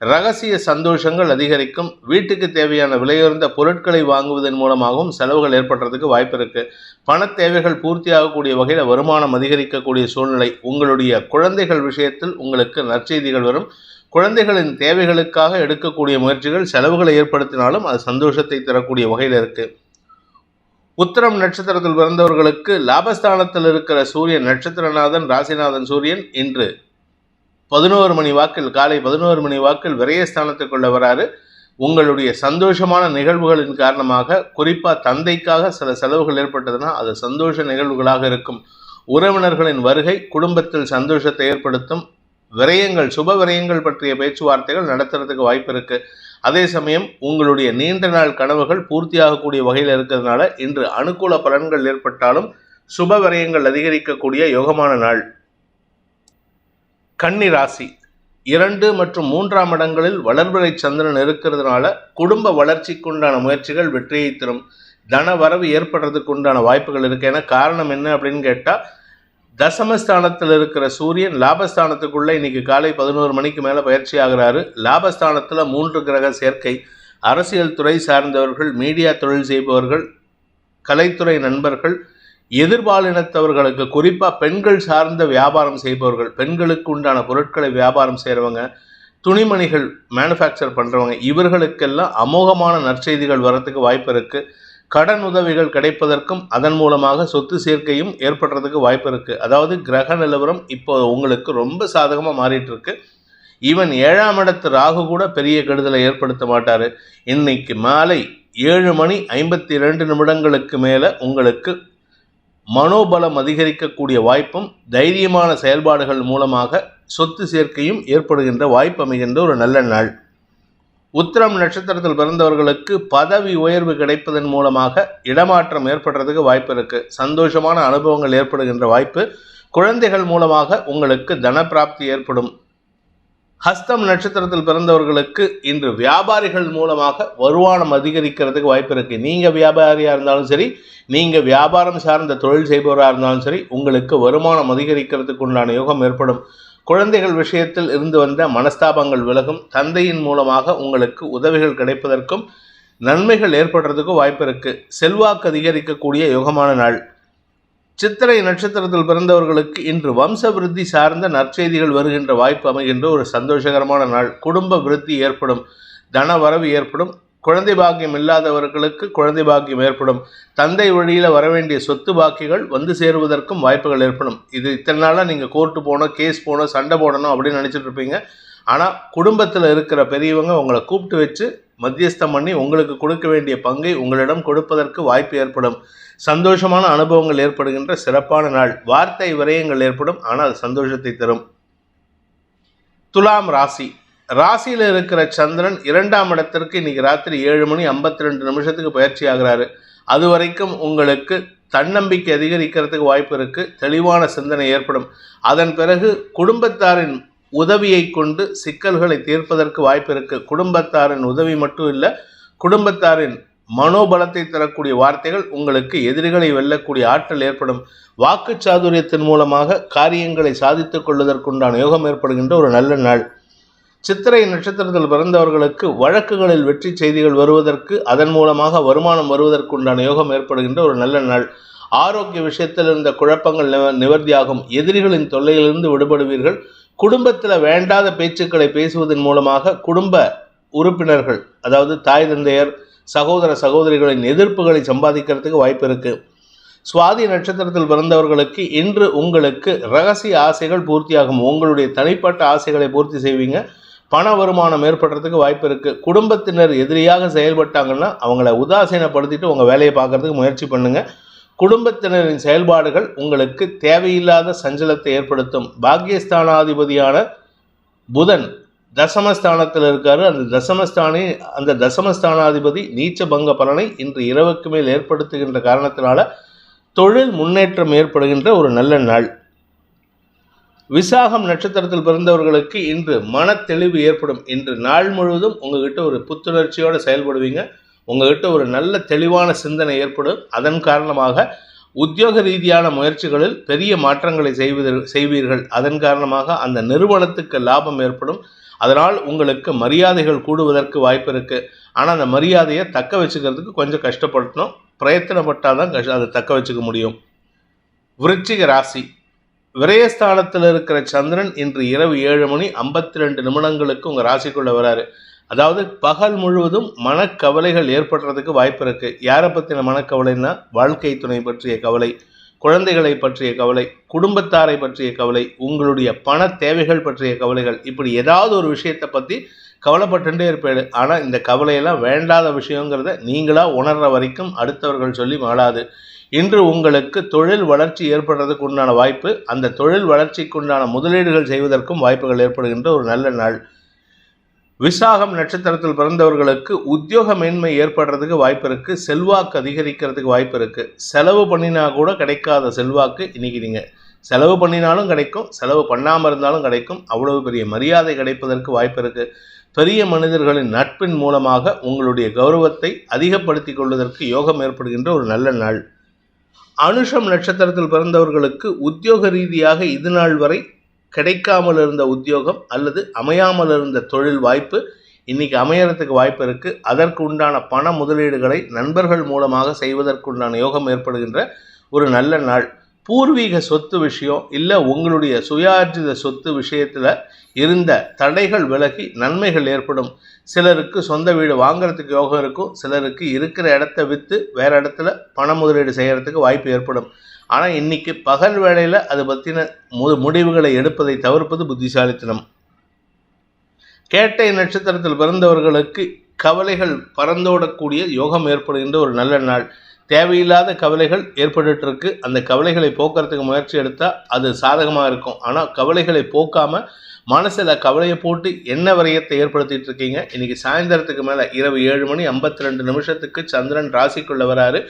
Speaker 1: ரகசிய சந்தோஷங்கள் அதிகரிக்கும். வீட்டுக்கு தேவையான விலையுயர்ந்த பொருட்களை வாங்குவதன் மூலமாகவும் செலவுகள் ஏற்படுறதுக்கு வாய்ப்பு இருக்கு. பண தேவைகள் பூர்த்தியாகக்கூடிய வகையில் வருமானம் அதிகரிக்கக்கூடிய சூழ்நிலை உங்களுடைய குழந்தைகள் விஷயத்தில் உங்களுக்கு நற்செய்திகள் வரும். குழந்தைகளின் தேவைகளுக்காக எடுக்கக்கூடிய முயற்சிகள் செலவுகளை ஏற்படுத்தினாலும் அது சந்தோஷத்தை தரக்கூடிய வகையில் இருக்கு. உத்திரம் நட்சத்திரத்தில் பிறந்தவர்களுக்கு லாபஸ்தானத்தில் இருக்கிற சூரியன் நட்சத்திரநாதன் ராசிநாதன் சூரியன் இன்று பதினோரு மணி வாக்கில் காலை பதினோரு மணி வாக்கில் விரயஸ்தானத்துக்குள்ள வராரு. உங்களுடைய சந்தோஷமான நிகழ்வுகளின் காரணமாக குறிப்பாக தந்தைக்காக சில செலவுகள் ஏற்பட்டதுன்னா அது சந்தோஷ நிகழ்வுகளாக இருக்கும். உறவினர்களின் வருகை குடும்பத்தில் சந்தோஷத்தை ஏற்படுத்தும். விரயங்கள் சுப விரயங்கள் பற்றிய பேச்சுவார்த்தைகள் நடத்துறதுக்கு வாய்ப்பு இருக்கு. அதே சமயம் உங்களுடைய நீண்ட நாள் கனவுகள் பூர்த்தியாகக்கூடிய வகையில் இருக்கிறதுனால இன்று அனுகூல பலன்கள் ஏற்பட்டாலும் சுப விரயங்கள் அதிகரிக்கக்கூடிய யோகமான நாள். கன்னி ராசி. இரண்டு மற்றும் மூன்றாம் இடங்களில் வளர்பிறை சந்திரன் இருக்கிறதுனால குடும்ப வளர்ச்சிக்குண்டான முயற்சிகள் வெற்றியை தரும். தன வரவு ஏற்படுறதுக்கு உண்டான வாய்ப்புகள் இருக்குது ஏன்னா காரணம் என்ன அப்படின்னு கேட்டால் தசமஸ்தானத்தில் இருக்கிற சூரியன் லாபஸ்தானத்துக்குள்ளே இன்னைக்கு காலை பதினோரு மணிக்கு மேலே பயிற்சி ஆகிறாரு. லாபஸ்தானத்தில் மூன்று கிரக சேர்க்கை. அரசியல் துறை சார்ந்தவர்கள் மீடியா தொழில் செய்பவர்கள் கலைத்துறை நண்பர்கள் எதிர்பாலினத்தவர்களுக்கு குறிப்பாக பெண்கள் சார்ந்த வியாபாரம் செய்பவர்கள் பெண்களுக்கு உண்டான பொருட்களை வியாபாரம் செய்கிறவங்க துணிமணிகள் மேனுஃபேக்சர் பண்ணுறவங்க இவர்களுக்கெல்லாம் அமோகமான நற்செய்திகள் வரத்துக்கு வாய்ப்பு இருக்குது கடன் உதவிகள் கிடைப்பதற்கும் அதன் மூலமாக சொத்து சேர்க்கையும் ஏற்படுறதுக்கு வாய்ப்பு இருக்குது அதாவது கிரக நிலவரம் இப்போ உங்களுக்கு ரொம்ப சாதகமாக மாறிட்டுருக்கு. ஈவன் ஏழாம் இடத்து ராகு கூட பெரிய கெடுதலை ஏற்படுத்த மாட்டார். இன்னைக்கு மாலை ஏழு மணி ஐம்பத்தி இரண்டு நிமிடங்களுக்கு மேலே உங்களுக்கு மனோபலம் அதிகரிக்கக்கூடிய வாய்ப்பும் தைரியமான செயல்பாடுகள் மூலமாக சொத்து சேர்க்கையும் ஏற்படுகின்ற வாய்ப்பு அமைகின்ற ஒரு நல்ல நாள். உத்திரம் நட்சத்திரத்தில் பிறந்தவர்களுக்கு பதவி உயர்வு கிடைப்பதன் மூலமாக இடமாற்றம் ஏற்படுறதுக்கு வாய்ப்பு இருக்கு. சந்தோஷமான அனுபவங்கள் ஏற்படுகின்ற வாய்ப்பு குழந்தைகள் மூலமாக உங்களுக்கு தனப்பிராப்தி ஏற்படும். ஹஸ்தம் நட்சத்திரத்தில் பிறந்தவர்களுக்கு இன்று வியாபாரிகள் மூலமாக வருமானம் அதிகரிக்கிறதுக்கு வாய்ப்பு இருக்குது நீங்கள் வியாபாரியாக இருந்தாலும் சரி நீங்கள் வியாபாரம் சார்ந்த தொழில் செய்பவராக இருந்தாலும் சரி உங்களுக்கு வருமானம் அதிகரிக்கிறதுக்கு உண்டான யோகம் ஏற்படும். குழந்தைகள் விஷயத்தில் இருந்து வந்த மனஸ்தாபங்கள் விலகும். தந்தையின் மூலமாக உங்களுக்கு உதவிகள் கிடைப்பதற்கும் நன்மைகள் ஏற்படுறதுக்கும் வாய்ப்பு இருக்குது செல்வாக்கு அதிகரிக்கக்கூடிய யோகமான நாள். சித்திரை நட்சத்திரத்தில் பிறந்தவர்களுக்கு இன்று வம்ச விருத்தி சார்ந்த நற்செய்திகள் வருகின்ற வாய்ப்பு அமைகின்ற ஒரு சந்தோஷகரமான நாள். குடும்ப விருத்தி ஏற்படும் தன வரவு ஏற்படும் குழந்தை பாக்கியம் இல்லாதவர்களுக்கு குழந்தை பாக்கியம் ஏற்படும். தந்தை வழியில் வரவேண்டிய சொத்து பாக்கிகள் வந்து சேருவதற்கும் வாய்ப்புகள் ஏற்படும். இது இத்தனை நாளாக நீங்கள் கோர்ட்டு போகணும் கேஸ் போகணும் சண்டை போடணும் அப்படின்னு நினச்சிட்டு இருப்பீங்க. ஆனால் குடும்பத்தில் இருக்கிற பெரியவங்க உங்களை கூப்பிட்டு வச்சு மத்தியஸ்தம் பண்ணி உங்களுக்கு கொடுக்க வேண்டிய பங்கை உங்களிடம் கொடுப்பதற்கு வாய்ப்பு ஏற்படும். சந்தோஷமான அனுபவங்கள் ஏற்படுகின்ற சிறப்பான நாள். வார்த்தை விரயங்கள் ஏற்படும் ஆனால் சந்தோஷத்தை தரும். துலாம் ராசி. ராசியில் இருக்கிற சந்திரன் இரண்டாம் இடத்திற்கு இன்னைக்கு ராத்திரி ஏழு மணி ஐம்பத்தி ரெண்டு நிமிஷத்துக்கு பயிற்சி ஆகிறாரு. அது வரைக்கும் உங்களுக்கு தன்னம்பிக்கை அதிகரிக்கிறதுக்கு வாய்ப்பு இருக்கு. தெளிவான சிந்தனை ஏற்படும். அதன் பிறகு குடும்பத்தாரின் உதவியை கொண்டு சிக்கல்களை தீர்ப்பதற்கு வாய்ப்பு இருக்கு. குடும்பத்தாரின் உதவி மட்டும் இல்லை குடும்பத்தாரின் மனோபலத்தை தரக்கூடிய வார்த்தைகள் உங்களுக்கு எதிரிகளை வெல்லக்கூடிய ஆற்றல் ஏற்படும். வாக்கு சாதுரியத்தின் மூலமாக காரியங்களை சாதித்துக் கொள்வதற்குண்டான யோகம் ஏற்படுகின்ற ஒரு நல்ல நாள். சித்திரை நட்சத்திரத்தில் பிறந்தவர்களுக்கு வழக்குகளில் வெற்றி செய்திகள் வருவதற்கு அதன் மூலமாக வருமானம் வருவதற்குண்டான யோகம் ஏற்படுகின்ற ஒரு நல்ல நாள். ஆரோக்கிய விஷயத்தில் இருந்த குழப்பங்கள் நிவ- நிவர்த்தியாகும். எதிரிகளின் தொல்லையிலிருந்து விடுபடுவீர்கள். குடும்பத்தில் வேண்டாத பேச்சுக்களை பேசுவதன் மூலமாக குடும்ப உறுப்பினர்கள் அதாவது தாய் தந்தையர் சகோதர சகோதரிகளின் எதிர்ப்புகளை சம்பாதிக்கிறதுக்கு வாய்ப்பு இருக்குது சுவாதி நட்சத்திரத்தில் பிறந்தவர்களுக்கு இன்று உங்களுக்கு ரகசிய ஆசைகள் பூர்த்தியாகும். உங்களுடைய தனிப்பட்ட ஆசைகளை பூர்த்தி செய்வீங்க. பண வருமானம் ஏற்படுறதுக்கு வாய்ப்பு இருக்குது குடும்பத்தினர் எதிரியாக செயல்பட்டாங்கன்னா அவங்கள உதாசீனப்படுத்திட்டு உங்கள் வேலையை பார்க்கறதுக்கு முயற்சி பண்ணுங்கள் குடும்பத்தினரின் செயல்பாடுகள் உங்களுக்கு தேவையில்லாத சஞ்சலத்தை ஏற்படுத்தும். பாக்கியஸ்தானாதிபதியான புதன் தசமஸ்தானத்தில் இருக்காரு. அந்த தசமஸ்தானி அந்த தசமஸ்தானாதிபதி நீச்ச பங்க பலனை இன்று இரவுக்கு மேல் ஏற்படுத்துகின்ற காரணத்தினால தொழில் முன்னேற்றம் ஏற்படுகின்ற ஒரு நல்ல நாள். விசாகம் நட்சத்திரத்தில் பிறந்தவர்களுக்கு இன்று மன தெளிவு ஏற்படும். இன்று நாள் முழுவதும் உங்ககிட்ட ஒரு புத்துணர்ச்சியோடு செயல்படுவீங்க. உங்ககிட்ட ஒரு நல்ல தெளிவான சிந்தனை ஏற்படும். அதன் காரணமாக உத்தியோக ரீதியான முயற்சிகளில் பெரிய மாற்றங்களை செய்வதற்கு செய்வீர்கள். அதன் காரணமாக அந்த நிறுவனத்துக்கு லாபம் ஏற்படும். அதனால் உங்களுக்கு மரியாதைகள் கூடுவதற்கு வாய்ப்பு இருக்குது ஆனால் அந்த மரியாதையை தக்க வச்சுக்கிறதுக்கு கொஞ்சம் கஷ்டப்படணும் பிரயத்தனப்பட்டால் தான் கஷ்ட அதை தக்க வச்சுக்க முடியும். விருச்சிக ராசி. விரயஸ்தானத்தில் இருக்கிற சந்திரன் இன்று இரவு ஏழு மணி ஐம்பத்தி ரெண்டு நிமிடங்களுக்கு உங்கள் ராசிக்குள்ளே வராரு. அதாவது பகல் முழுவதும் மனக்கவலைகள் ஏற்படுறதுக்கு வாய்ப்பு இருக்குது யாரை பற்றின மனக்கவலைன்னா வாழ்க்கை துணை பற்றிய கவலை. குழந்தைகளை பற்றிய கவலை குடும்பத்தாரை பற்றிய கவலை உங்களுடைய பண தேவைகள் பற்றிய கவலைகள் இப்படி ஏதாவது ஒரு விஷயத்தை பற்றி கவலைப்பட்டுட்டே இருப்பேன் ஆனால் இந்த கவலையெல்லாம் வேண்டாத விஷயங்கிறத நீங்களாக உணர்ற வரைக்கும் அடுத்தவர்கள் சொல்லி மாளாது. இன்று உங்களுக்கு தொழில் வளர்ச்சி ஏற்படுறதுக்கு உண்டான வாய்ப்பு அந்த தொழில் வளர்ச்சிக்குண்டான முதலீடுகள் செய்வதற்கும் வாய்ப்புகள் ஏற்படுகின்ற ஒரு நல்ல நாள். விசாகம் நட்சத்திரத்தில் பிறந்தவர்களுக்கு உத்தியோக மேன்மை ஏற்படுறதுக்கு வாய்ப்பு இருக்கு செல்வாக்கு அதிகரிக்கிறதுக்கு வாய்ப்பு இருக்கு. செலவு பண்ணினா கூட கிடைக்காத செல்வாக்கு இன்னைக்கு நீங்க. செலவு பண்ணினாலும் கிடைக்கும் செலவு பண்ணாமல் இருந்தாலும் கிடைக்கும். அவ்வளவு பெரிய மரியாதை கிடைப்பதற்கு வாய்ப்பு இருக்கு. பெரிய மனிதர்களின் நட்பின் மூலமாக உங்களுடைய கௌரவத்தை அதிகப்படுத்தி கொள்வதற்கு யோகம் ஏற்படுகின்ற ஒரு நல்ல நாள். அனுஷம் நட்சத்திரத்தில் பிறந்தவர்களுக்கு உத்தியோக ரீதியாக இது நாள் வரை கிடைக்காமல் இருந்த உத்தியோகம் அல்லது அமையாமல் இருந்த தொழில் வாய்ப்பு இன்னைக்கு அமையறதுக்கு வாய்ப்பு இருக்கு. அதற்கு உண்டான பண முதலீடுகளை நண்பர்கள் மூலமாக செய்வதற்குண்டான யோகம் ஏற்படுகின்ற ஒரு நல்ல நாள். பூர்வீக சொத்து விஷயம் இல்லை உங்களுடைய சுயார்ஜித சொத்து விஷயத்தில் இருந்த தடைகள் விலகி நன்மைகள் ஏற்படும். சிலருக்கு சொந்த வீடு வாங்கிறதுக்கு யோகம் இருக்கும். சிலருக்கு இருக்கிற இடத்த விற்று வேறு இடத்துல பண முதலீடு செய்கிறதுக்கு வாய்ப்பு ஏற்படும். ஆனால் இன்னைக்கு பகல் வேளையில் அது பற்றின மு முடிவுகளை எடுப்பதை தவிர்ப்பது புத்திசாலித்தனம். கேட்டை நட்சத்திரத்தில் பிறந்தவர்களுக்கு கவலைகள் பறந்தோடக்கூடிய யோகம் ஏற்படுகின்ற ஒரு நல்ல நாள். தேவையில்லாத கவலைகள் ஏற்பட்டுட்டு இருக்கு அந்த கவலைகளை போக்குறதுக்கு முயற்சி எடுத்தால் அது சாதகமாக இருக்கும். ஆனால் கவலைகளை போக்காமல் மனசில் கவலையை போட்டு என்ன விரயத்தை ஏற்படுத்திட்டு இருக்கீங்க? இன்னைக்கு சாயந்தரத்துக்கு மேலே இரவு ஏழு மணி ஐம்பத்தி ரெண்டு நிமிஷத்துக்கு சந்திரன் ராசிக்குள்ள வராரு.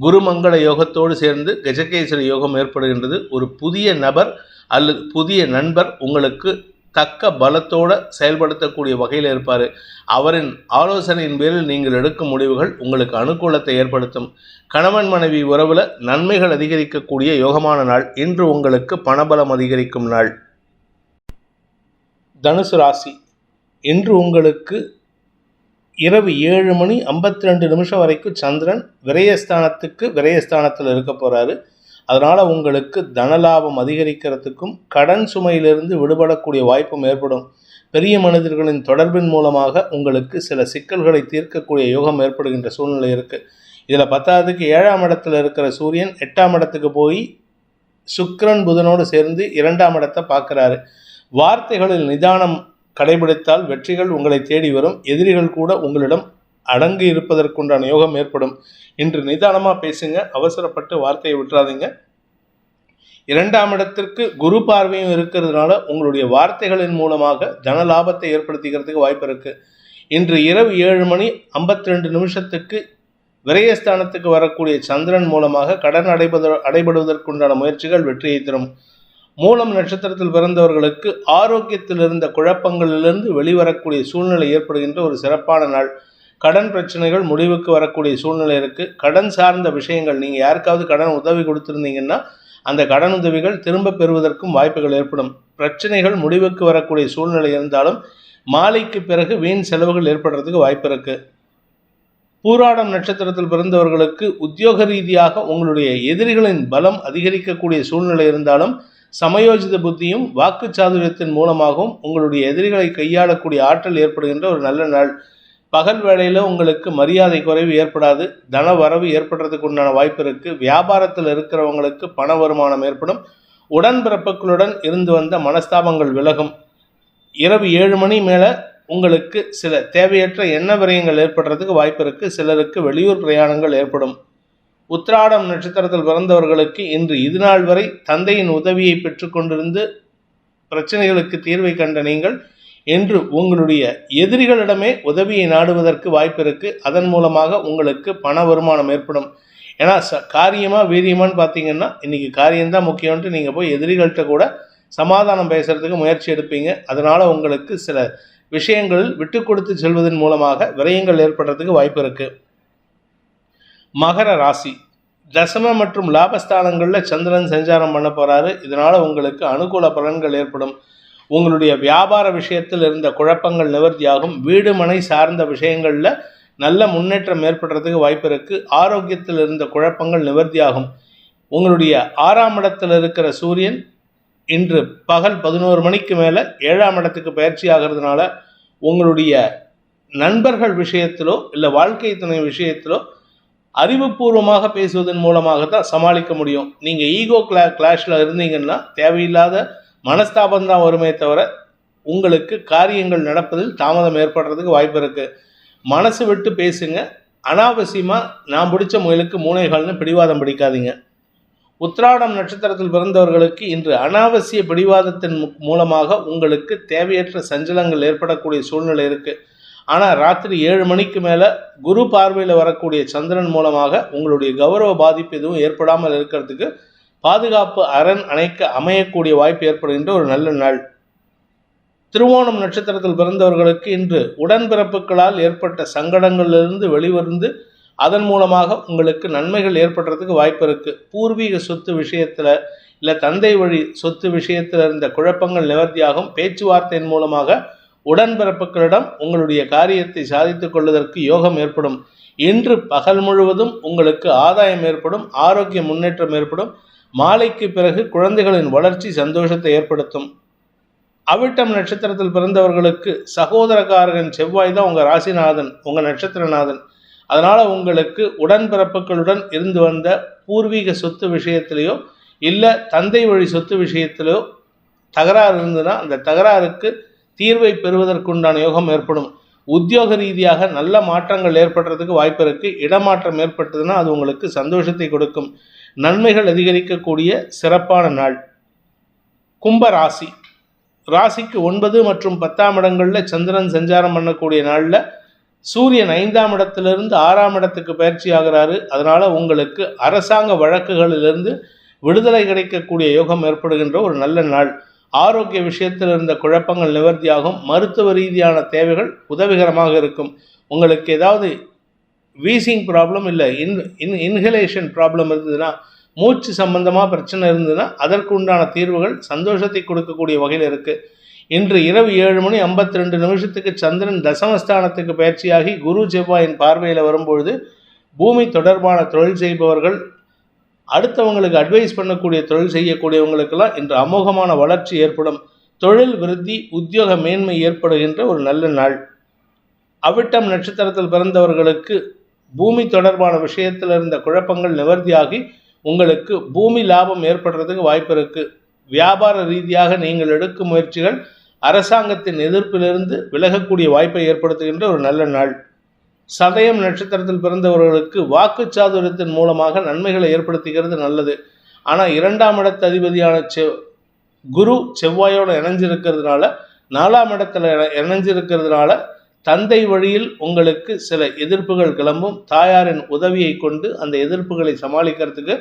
Speaker 1: குருமங்கள யோகத்தோடு சேர்ந்து கஜகேசரி யோகம் ஏற்படுகின்றது. ஒரு புதிய நபர் அல்லது புதிய நண்பர் உங்களுக்கு தக்க பலத்தோடு செயல்படுத்தக்கூடிய வகையில் இருப்பார். அவரின் ஆலோசனையின் பேரில் நீங்கள் எடுக்கும் முடிவுகள் உங்களுக்கு அனுகூலத்தை ஏற்படுத்தும். கணவன் மனைவி உறவில் நன்மைகள் அதிகரிக்கக்கூடிய யோகமான நாள். இன்று உங்களுக்கு பணபலம் அதிகரிக்கும் நாள். தனுசு ராசி. இன்று உங்களுக்கு இரவு ஏழு மணி ஐம்பத்தி ரெண்டு நிமிஷம் வரைக்கும் சந்திரன் விரயஸ்தானத்துக்கு விரயஸ்தானத்தில் இருக்க போகிறாரு அதனால் உங்களுக்கு தனலாபம் அதிகரிக்கிறதுக்கும் கடன் சுமையிலிருந்து விடுபடக்கூடிய வாய்ப்பும் ஏற்படும். பெரிய மனிதர்களின் தொடர்பின் மூலமாக உங்களுக்கு சில சிக்கல்களை தீர்க்கக்கூடிய யோகம் ஏற்படுகின்ற சூழ்நிலை இருக்குது இதில் பத்தாவதுக்கு ஏழாம் இடத்துல இருக்கிற சூரியன் எட்டாம் இடத்துக்கு போய் சுக்கரன் புதனோடு சேர்ந்து இரண்டாம் இடத்தை பார்க்குறாரு. வார்த்தைகளில் நிதானம் கடைபிடித்தால் வெற்றிகள் உங்களை தேடி வரும். எதிரிகள் கூட உங்களிடம் அடங்கி இருப்பதற்குண்டான யோகம் ஏற்படும். இன்று நிதானமாக பேசுங்க. அவசரப்பட்டு வார்த்தையை விட்டுறாதீங்க. இரண்டாம் இடத்திற்கு குரு பார்வையும் இருக்கிறதுனால உங்களுடைய வார்த்தைகளின் மூலமாக தன லாபத்தை ஏற்படுத்திக்கிறதுக்கு வாய்ப்பு இருக்குது இன்று இரவு ஏழு மணி ஐம்பத்தி ரெண்டு நிமிஷத்துக்கு விரயஸ்தானத்துக்கு வரக்கூடிய சந்திரன் மூலமாக கடன் அடைபத அடைபடுவதற்குண்டான முயற்சிகள் வெற்றியை தரும். மூலம் நட்சத்திரத்தில் பிறந்தவர்களுக்கு ஆரோக்கியத்தில் இருந்த குழப்பங்களிலிருந்து வெளிவரக்கூடிய சூழ்நிலை ஏற்படுகின்ற ஒரு சிறப்பான நாள். கடன் பிரச்சனைகள் முடிவுக்கு வரக்கூடிய சூழ்நிலை இருக்குது கடன் சார்ந்த விஷயங்கள் நீங்கள் யாருக்காவது கடன் உதவி கொடுத்துருந்தீங்கன்னா அந்த கடன் உதவிகள் திரும்ப பெறுவதற்கும் வாய்ப்புகள் ஏற்படும். பிரச்சனைகள் முடிவுக்கு வரக்கூடிய சூழ்நிலை இருந்தாலும் மாலைக்கு பிறகு வீண் செலவுகள் ஏற்படுறதுக்கு வாய்ப்பு இருக்குது பூராடம் நட்சத்திரத்தில் பிறந்தவர்களுக்கு உத்தியோக ரீதியாக உங்களுடைய எதிரிகளின் பலம் அதிகரிக்கக்கூடிய சூழ்நிலை இருந்தாலும் சமயோஜித புத்தியும் வாக்கு சாதுரியத்தின் மூலமாகவும் உங்களுடைய எதிரிகளை கையாளக்கூடிய ஆற்றல் ஏற்படுகின்ற ஒரு நல்ல நாள். பகல் வேளையில் உங்களுக்கு மரியாதை குறைவு ஏற்படாது தன வரவு ஏற்படுறதுக்கு உண்டான வாய்ப்பு இருக்குது வியாபாரத்தில் இருக்கிறவங்களுக்கு பண வருமானம் ஏற்படும். உடன்பிறப்புகளுடன் இருந்து வந்த மனஸ்தாபங்கள் விலகும். இரவு ஏழு மணி மேலே உங்களுக்கு சில தேவையற்ற எண்ண விரயங்கள் ஏற்படுறதுக்கு வாய்ப்பு இருக்குது சிலருக்கு வெளியூர் பிரயாணங்கள் ஏற்படும். உத்திராடம் நட்சத்திரத்தில் பிறந்தவர்களுக்கு இன்று இதுநாள் வரை தந்தையின் உதவியை பெற்றுக்கொண்டிருந்து பிரச்சனைகளுக்கு தீர்வை கண்ட நீங்கள் என்று உங்களுடைய எதிரிகளிடமே உதவியை நாடுவதற்கு வாய்ப்பு இருக்குது அதன் மூலமாக உங்களுக்கு பண வருமானம் ஏற்படும். ஏன்னா ச காரியமாக வீரியமான்னு பார்த்தீங்கன்னா இன்றைக்கி காரியம்தான் முக்கியம்ன்ட்டு நீங்கள் போய் எதிரிகள்கிட்ட கூட சமாதானம் பேசுகிறதுக்கு முயற்சி எடுப்பீங்க. அதனால் உங்களுக்கு சில விஷயங்களில் விட்டு கொடுத்து செல்வதன் மூலமாக விரயங்கள் ஏற்படுறதுக்கு வாய்ப்பு இருக்குது மகர ராசி. தசம மற்றும் லாபஸ்தானங்களில் சந்திரன் சஞ்சாரம் பண்ண போகிறாரு இதனால் உங்களுக்கு அனுகூல பலன்கள் ஏற்படும். உங்களுடைய வியாபார விஷயத்தில் இருந்த குழப்பங்கள் நிவர்த்தியாகும். வீடு மனை சார்ந்த விஷயங்களில் நல்ல முன்னேற்றம் ஏற்படுறதுக்கு வாய்ப்பு இருக்குது ஆரோக்கியத்தில் இருந்த குழப்பங்கள் நிவர்த்தியாகும். உங்களுடைய ஆறாம் இடத்தில் இருக்கிற சூரியன் இன்று பகல் பதினோரு மணிக்கு மேலே ஏழாம் இடத்துக்கு பயிற்சி ஆகிறதுனால உங்களுடைய நண்பர்கள் விஷயத்திலோ இல்லை வாழ்க்கை துணை விஷயத்திலோ அறிவுபூர்வமாக பேசுவதன் மூலமாக தான் சமாளிக்க முடியும். நீங்கள் ஈகோ கிளா கிளாஷில் இருந்தீங்கன்னா தேவையில்லாத மனஸ்தாபம் தான் வருமே தவிர உங்களுக்கு காரியங்கள் நடப்பதில் தாமதம் ஏற்படுறதுக்கு வாய்ப்பு இருக்குது மனசு விட்டு பேசுங்க. அனாவசியமாக நான் பிடிச்ச முயலுக்கு மூனைகால்னு பிடிவாதம் பிடிக்காதீங்க. உத்ராடம் நட்சத்திரத்தில் பிறந்தவர்களுக்கு இன்று அனாவசிய பிடிவாதத்தின் மூலமாக உங்களுக்கு தேவையற்ற சஞ்சலங்கள் ஏற்படக்கூடிய சூழ்நிலை இருக்குது ஆனால் ராத்திரி ஏழு மணிக்கு மேலே குரு பார்வையில் வரக்கூடிய சந்திரன் மூலமாக உங்களுடைய கௌரவ பாதிப்பு எதுவும் ஏற்படாமல் இருக்கிறதுக்கு பாதுகாப்பு அரண் அணைக்க அமையக்கூடிய வாய்ப்பு ஏற்படுகின்ற ஒரு நல்ல நாள். திருவோணம் நட்சத்திரத்தில் பிறந்தவர்களுக்கு இன்று உடன்பிறப்புகளால் ஏற்பட்ட சங்கடங்களிலிருந்து வெளிவந்து அதன் மூலமாக உங்களுக்கு நன்மைகள் ஏற்படுறதுக்கு வாய்ப்பு இருக்குது பூர்வீக சொத்து விஷயத்தில் இல்லை தந்தை வழி சொத்து விஷயத்தில் இருந்த குழப்பங்கள் நிவர்த்தியாகும் பேச்சுவார்த்தையின் மூலமாக உடன்பிறப்புகளிடம் உங்களுடைய காரியத்தை சாதித்துக் கொள்வதற்கு யோகம் ஏற்படும். இன்று பகல் முழுவதும் உங்களுக்கு ஆதாயம் ஏற்படும் ஆரோக்கிய முன்னேற்றம் ஏற்படும். மாலைக்கு பிறகு குழந்தைகளின் வளர்ச்சி சந்தோஷத்தை ஏற்படுத்தும். அவிட்டம் நட்சத்திரத்தில் பிறந்தவர்களுக்கு சகோதரக்காரகன் செவ்வாய் தான் உங்கள் ராசிநாதன் உங்கள் நட்சத்திரநாதன். அதனால் உங்களுக்கு உடன்பிறப்புகளுடன் இருந்து வந்த பூர்வீக சொத்து விஷயத்திலேயோ இல்லை தந்தை வழி சொத்து விஷயத்திலோ தகராறு இருந்ததுன்னா அந்த தகராறுக்கு தீர்வை பெறுவதற்குண்டான யோகம் ஏற்படும். உத்தியோக ரீதியாக நல்ல மாற்றங்கள் ஏற்படுறதுக்கு வாய்ப்பு இருக்குது இடமாற்றம் ஏற்பட்டதுன்னா அது உங்களுக்கு சந்தோஷத்தை கொடுக்கும். நன்மைகள் அதிகரிக்கக்கூடிய சிறப்பான நாள். கும்ப ராசி. ராசிக்கு ஒன்பது மற்றும் பத்தாம் இடங்களில் சந்திரன் சஞ்சாரம் பண்ணக்கூடிய நாளில் சூரியன் ஐந்தாம் இடத்திலிருந்து ஆறாம் இடத்துக்கு பயிற்சி ஆகிறாரு. அதனால் உங்களுக்கு அரசாங்க வழக்குகளிலிருந்து விடுதலை கிடைக்கக்கூடிய யோகம் ஏற்படுகின்ற ஒரு நல்ல நாள். ஆரோக்கிய விஷயத்தில் இருந்த குழப்பங்கள் நிவர்த்தியாகும். மருத்துவ ரீதியான தேவைகள் உதவிகரமாக இருக்கும். உங்களுக்கு ஏதாவது வீசிங் ப்ராப்ளம் இல்லை இன் இன் இன்ஹலேஷன் ப்ராப்ளம் இருந்ததுன்னா மூச்சு சம்பந்தமாக பிரச்சனை இருந்ததுன்னா அதற்கு உண்டான தீர்வுகள் சந்தோஷத்தை கொடுக்கக்கூடிய வகையில் இருக்குது இன்று இரவு ஏழு மணி ஐம்பத்தி ரெண்டு நிமிஷத்துக்கு சந்திரன் தசமஸ்தானத்துக்கு பயிற்சியாகி குரு செவ்வாயின் பார்வையில் வரும்பொழுது பூமி தொடர்பான தொழில் செய்பவர்கள் அடுத்தவங்களுக்கு அட்வைஸ் பண்ணக்கூடிய தொழில் செய்யக்கூடியவங்களுக்கெல்லாம் இன்று அமோகமான வளர்ச்சி ஏற்படும். தொழில் விருத்தி உத்தியோக மேன்மை ஏற்படுகின்ற ஒரு நல்ல நாள். அவிட்டம் நட்சத்திரத்தில் பிறந்தவர்களுக்கு பூமி தொடர்பான விஷயத்தில் இருந்த குழப்பங்கள் நிவர்த்தியாகி உங்களுக்கு பூமி லாபம் ஏற்படுறதுக்கு வாய்ப்பு இருக்குது வியாபார ரீதியாக நீங்கள் எடுக்கும் முயற்சிகள் அரசாங்கத்தின் எதிர்ப்பிலிருந்து விலகக்கூடிய வாய்ப்பை ஏற்படுத்துகின்ற ஒரு நல்ல நாள். சதயம் நட்சத்திரத்தில் பிறந்தவர்களுக்கு வாக்கு சாதுரியத்தின் மூலமாக நன்மைகளை ஏற்படுத்துகிறது நல்லது. ஆனால் இரண்டாம் இடத்து அதிபதியான செவ் குரு செவ்வாயோடு இணைஞ்சிருக்கிறதுனால நாலாம் இடத்துல இணைஞ்சிருக்கிறதுனால தந்தை வழியில் உங்களுக்கு சில எதிர்ப்புகள் கிளம்பும். தாயாரின் உதவியை கொண்டு அந்த எதிர்ப்புகளை சமாளிக்கிறதுக்கு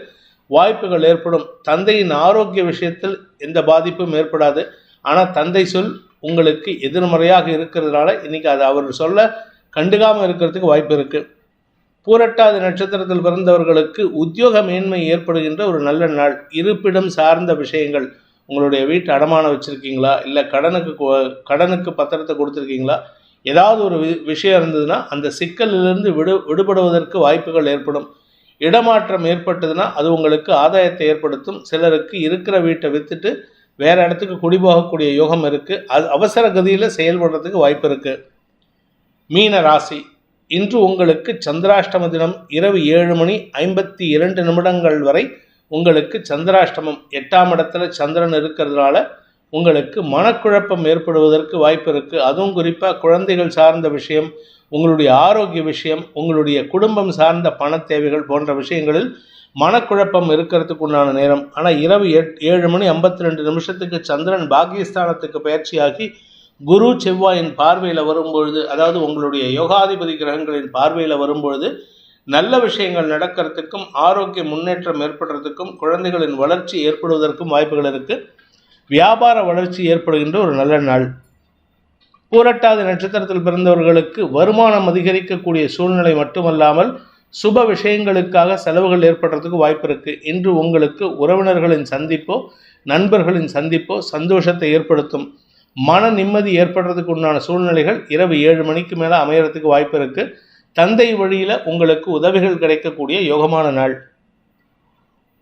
Speaker 1: வாய்ப்புகள் ஏற்படும். தந்தையின் ஆரோக்கிய விஷயத்தில் எந்த பாதிப்பும் ஏற்படாது. ஆனால் தந்தை சொல் உங்களுக்கு எதிர்மறையாக இருக்கிறதுனால இன்னைக்கு அது அவர் சொல்ல கண்டுக்காமல் இருக்கிறதுக்கு வாய்ப்பு இருக்குது பூரட்டாதி நட்சத்திரத்தில் பிறந்தவர்களுக்கு உத்தியோக மேன்மை ஏற்படுகின்ற ஒரு நல்ல நாள். இருப்பிடம் சார்ந்த விஷயங்கள். உங்களுடைய வீட்டு அடமானம் வச்சுருக்கீங்களா? இல்லை கடனுக்கு கடனுக்கு பத்திரத்தை கொடுத்துருக்கீங்களா? ஏதாவது ஒரு வி- விஷயம் இருந்ததுன்னா அந்த சிக்கலிலிருந்து விடு விடுபடுவதற்கு வாய்ப்புகள் ஏற்படும். இடமாற்றம் ஏற்பட்டதுன்னா அது உங்களுக்கு ஆதாயத்தை ஏற்படுத்தும். சிலருக்கு இருக்கிற வீட்டை விற்றுட்டு வேறு இடத்துக்கு குடிபோகக்கூடிய யோகம் இருக்குது அது அவசர கதியில் செயல்படுறதுக்கு வாய்ப்பு இருக்குது மீன ராசி இன்று உங்களுக்கு சந்திராஷ்டம தினம் இரவு ஏழு மணி ஐம்பத்தி இரண்டு நிமிடங்கள் வரை உங்களுக்கு சந்திராஷ்டமம். எட்டாம் இடத்துல சந்திரன் இருக்கிறதுனால உங்களுக்கு மனக்குழப்பம் ஏற்படுவதற்கு வாய்ப்பு இருக்குது அதுவும் குறிப்பாக குழந்தைகள் சார்ந்த விஷயம் உங்களுடைய ஆரோக்கிய விஷயம் உங்களுடைய குடும்பம் சார்ந்த பண தேவைகள் போன்ற விஷயங்களில் மனக்குழப்பம் இருக்கிறதுக்கு உண்டான நேரம். ஆனால் இரவு எட் ஏழு மணி ஐம்பத்தி ரெண்டு நிமிஷத்துக்கு சந்திரன் பாகிஸ்தானத்துக்கு பயிற்சியாகி குரு செவ்வாயின் பார்வையில் வரும்பொழுது அதாவது உங்களுடைய யோகாதிபதி கிரகங்களின் பார்வையில் வரும்பொழுது நல்ல விஷயங்கள் நடக்கிறதுக்கும் ஆரோக்கிய முன்னேற்றம் ஏற்படுறதுக்கும் குழந்தைகளின் வளர்ச்சி ஏற்படுவதற்கும் வாய்ப்புகள் இருக்குது வியாபார வளர்ச்சி ஏற்படுகின்ற ஒரு நல்ல நாள். பூரட்டாதி நட்சத்திரத்தில் பிறந்தவர்களுக்கு வருமானம் அதிகரிக்கக்கூடிய சூழ்நிலை மட்டுமல்லாமல் சுப விஷயங்களுக்காக செலவுகள் ஏற்படுறதுக்கு வாய்ப்பு இருக்குது இன்று உங்களுக்கு உறவினர்களின் சந்திப்போ நண்பர்களின் சந்திப்போ சந்தோஷத்தை ஏற்படுத்தும். மன நிம்மதி ஏற்படுறதுக்கு உண்டான சூழ்நிலைகள் இரவு ஏழு மணிக்கு மேலே அமையறதுக்கு வாய்ப்பு இருக்குது தந்தை வழியில் உங்களுக்கு உதவிகள் கிடைக்கக்கூடிய யோகமான நாள்.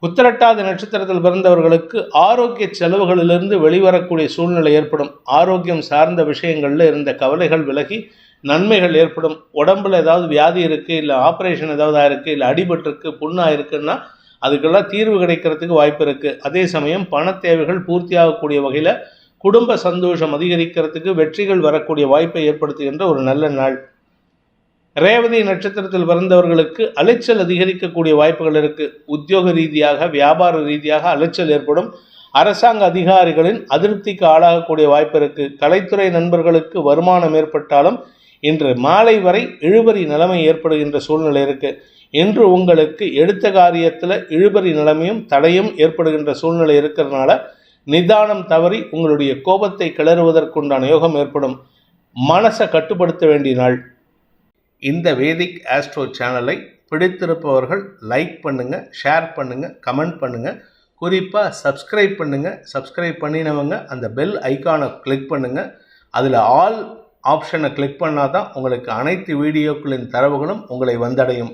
Speaker 1: உத்திரட்டாத நட்சத்திரத்தில் பிறந்தவர்களுக்கு ஆரோக்கிய செலவுகளிலிருந்து வெளிவரக்கூடிய சூழ்நிலை ஏற்படும். ஆரோக்கியம் சார்ந்த விஷயங்களில் இருந்த கவலைகள் விலகி நன்மைகள் ஏற்படும். உடம்புல ஏதாவது வியாதி இருக்குது இல்லை ஆப்ரேஷன் ஏதாவது ஆயிருக்கு இல்லை அடிபட்டிருக்கு புண்ணாயிருக்குன்னா அதுக்கெல்லாம் தீர்வு கிடைக்கிறதுக்கு வாய்ப்பு இருக்குது அதே சமயம் பண தேவைகள் பூர்த்தியாகக்கூடிய வகையில் குடும்ப சந்தோஷம் அதிகரிக்கிறதுக்கு வெற்றிகள் வரக்கூடிய வாய்ப்பை ஏற்படுத்துகின்ற ஒரு நல்ல நாள். ரேவதி நட்சத்திரத்தில் பிறந்தவர்களுக்கு அலைச்சல் அதிகரிக்கக்கூடிய வாய்ப்புகள் இருக்கு. உத்தியோக ரீதியாக வியாபார ரீதியாக அலைச்சல் ஏற்படும். அரசாங்க அதிகாரிகளின் அதிருப்திக்கு ஆளாகக்கூடிய வாய்ப்பு இருக்கு. கலைத்துறை நண்பர்களுக்கு வருமானம் ஏற்பட்டாலும் இன்று மாலை வரை இழுபறி நிலைமை ஏற்படுகின்ற சூழ்நிலை இருக்கு. இன்று உங்களுக்கு எடுத்த காரியத்தில் இழுபறி நிலைமையும் தடையும் ஏற்படுகின்ற சூழ்நிலை இருக்கிறதுனால நிதானம் தவறி உங்களுடைய கோபத்தை கிளறுவதற்குண்டான யோகம் ஏற்படும். மனசை கட்டுப்படுத்த வேண்டிய நாள். இந்த வேதிக் ஆஸ்ட்ரோ சேனலை பிடித்திருப்பவர்கள் லைக் பண்ணுங்கள் ஷேர் பண்ணுங்கள் கமெண்ட் பண்ணுங்கள் குறிப்பாக சப்ஸ்கிரைப் பண்ணுங்கள் சப்ஸ்கிரைப் பண்ணினவங்க அந்த பெல் ஐக்கானை கிளிக் பண்ணுங்கள் அதில் ஆல் ஆப்ஷனை கிளிக் பண்ணால் தான் உங்களுக்கு அனைத்து வீடியோக்களின் தரவுகளும் உங்களை வந்தடையும்.